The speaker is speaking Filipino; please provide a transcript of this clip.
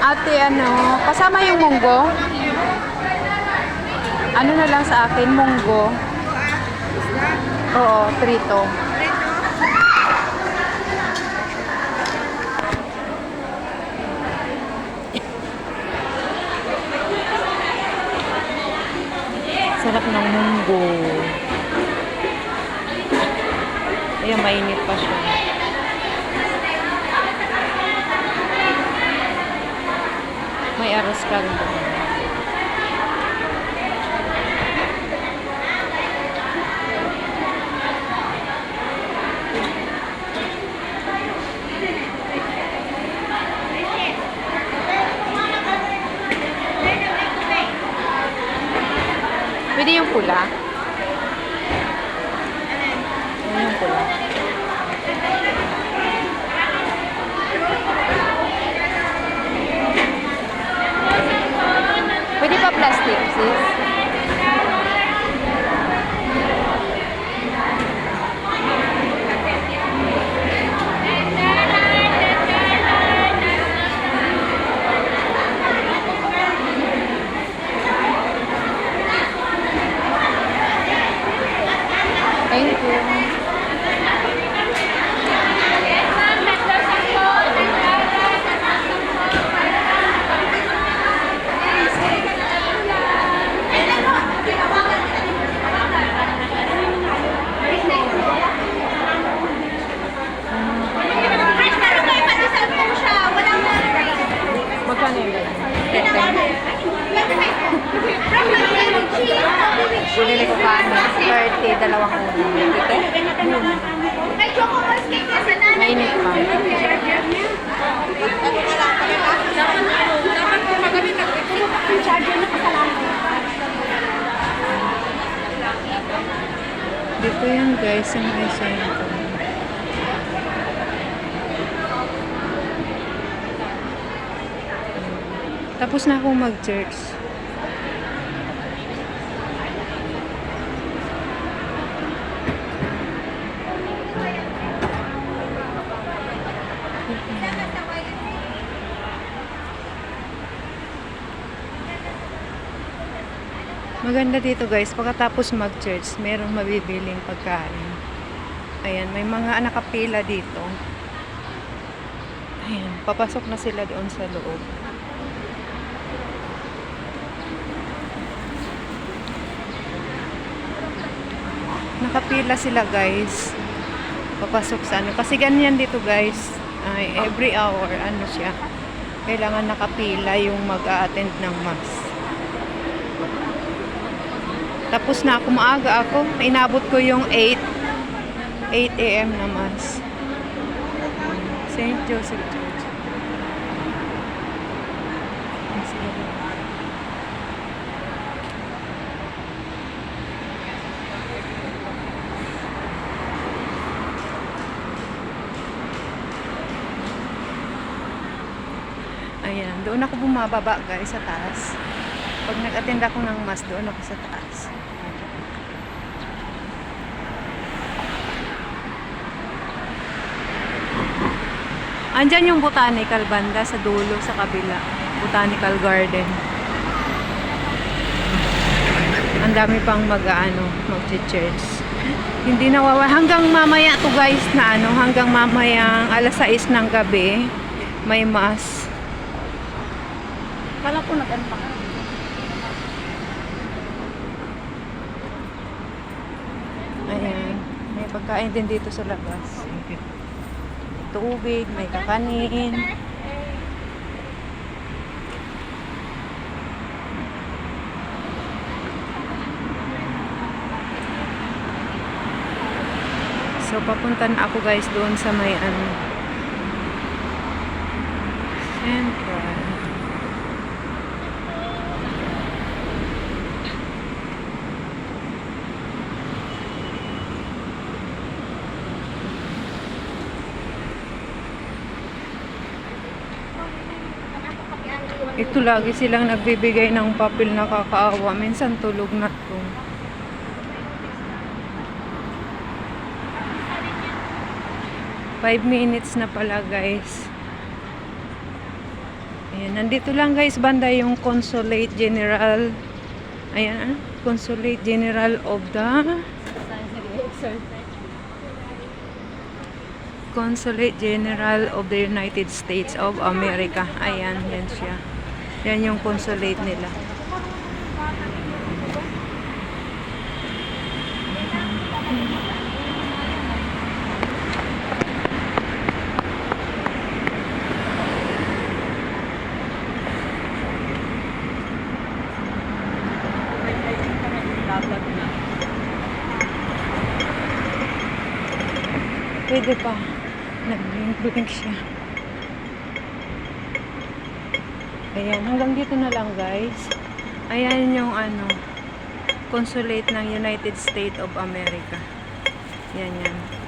ate, ano, kasama yung munggo. Ano na lang sa akin, munggo. Oo, trito. Sarap ng munggo. Ayan, mainit pa siya. May aros ka rin doon. Pwede yung pula. 30, dalawang ulo. Dito? Mainit pa. Dito yan guys, ang may center. Tapos na akong mag-church. Maganda dito guys, pagkatapos mag-church, merong mabibiling pagkain. Ayan, may mga nakapila dito. Ayan, papasok na sila doon sa loob. Nakapila sila guys. Papasok sa ano. Kasi ganyan dito guys. Ay, every hour, ano siya. Kailangan nakapila yung mag-a-attend ng mass. Tapos na ako, maaga ako. Inabot ko yung 8. 8 a.m. na mass. St. Joseph Church. Ayan, doon ako bumababa guys sa taas. Pag nag-attend ako ng mass, doon ako sa taas. Andyan yung botanical banda sa dulo, sa kabila. Botanical garden. Ang dami pang mag-ano, mag-church. Hindi nawawa. Hanggang mamaya to guys na ano, hanggang mamaya alas 6 ng gabi, may mass. Kala ko nag-unpack. Ayan. May pagkain din dito sa labas. Tubig, may kakanin. So, papunta na ako guys doon sa may ano. Central. Ito lagi silang nagbibigay ng papel na kakaawa. Minsan tulog na to. Five minutes na pala guys. Ayan, nandito lang guys, banda yung Consulate General. Ayan, ah, Consulate General of the Consulate General of the United States of America. Ayan, yan siya. Yan yung consulate nila. Pwede pa. Nag-blink siya. Ayan, hanggang dito na lang guys. Ayan yung ano, consulate ng United States of America. Yan yan.